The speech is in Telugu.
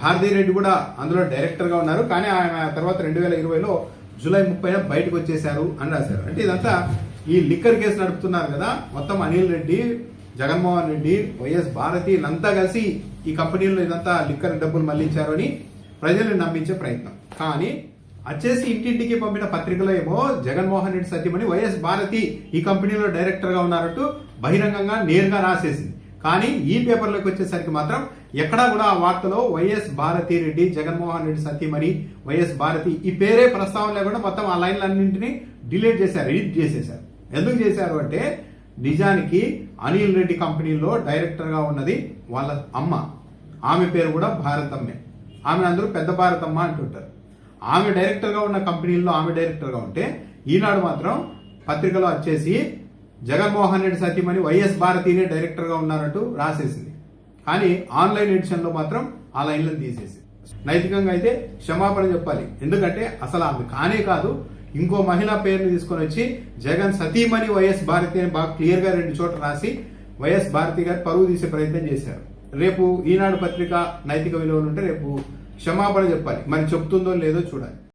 భారతీ రెడ్డి కూడా అందులో డైరెక్టర్గా ఉన్నారు. కానీ ఆయన తర్వాత రెండు వేల ఇరవైలో జూలై ముప్పై బయటకు వచ్చేశారు అని రాశారు. అంటే ఇదంతా ఈ లిక్కర్ కేసు నడుపుతున్నారు కదా. మొత్తం అనిల్ రెడ్డి జగన్మోహన్ రెడ్డి వైఎస్ భారతి వీళ్ళంతా కలిసి ఈ కంపెనీలో ఇదంతా లిక్కర్ డబ్బులు మళ్ళించారు అని ప్రజల్ని నమ్మించే ప్రయత్నం. కానీ వచ్చేసి ఇంటింటికి పంపిన పత్రికలో ఏమో జగన్మోహన్ రెడ్డి సత్యమని వైఎస్ భారతి ఈ కంపెనీలో డైరెక్టర్గా ఉన్నారంటూ బహిరంగంగా నేరుగా రాసేసింది. కానీ ఈ పేపర్లోకి వచ్చేసరికి మాత్రం ఎక్కడా కూడా ఆ వార్తలో వైఎస్ భారతి రెడ్డి జగన్మోహన్ రెడ్డి సత్యమణి వైఎస్ భారతి ఈ పేరే ప్రస్తావన లేకుండా మొత్తం ఆ లైన్లన్నింటినీ డిలీట్ చేశారు ఎడిట్ చేసేశారు. ఎందుకు చేశారు అంటే నిజానికి అనిల్ రెడ్డి కంపెనీలో డైరెక్టర్గా ఉన్నది వాళ్ళ అమ్మ. ఆమె పేరు కూడా భారతమ్మే. ఆమె అందరూ పెద్ద భారతమ్మ అంటుంటారు. ఆమె డైరెక్టర్గా ఉన్న కంపెనీల్లో ఆమె డైరెక్టర్గా ఉంటే ఈనాడు మాత్రం పత్రికలో వచ్చేసి జగన్మోహన్ రెడ్డి సత్యమని వైఎస్ భారతీనే డైరెక్టర్గా ఉన్నారంటూ రాసేసింది. కానీ ఆన్లైన్ ఎడిషన్లో మాత్రం ఆ లైన్లను తీసేసి నైతికంగా అయితే క్షమాపణ చెప్పాలి. ఎందుకంటే అసలు ఆమె కానే కాదు ఇంకో మహిళా పేరుని తీసుకొని వచ్చి జగన్ సతీమణి వైఎస్ భారతి అని బాగా క్లియర్గా రెండు చోట్ల రాసి వైఎస్ భారతి గారు పరువు తీసే ప్రయత్నం చేశారు. రేపు ఈనాడు పత్రిక నైతిక విలువలు ఉంటే రేపు క్షమాపణ చెప్పాలి. మరి చెప్తుందో లేదో చూడాలి.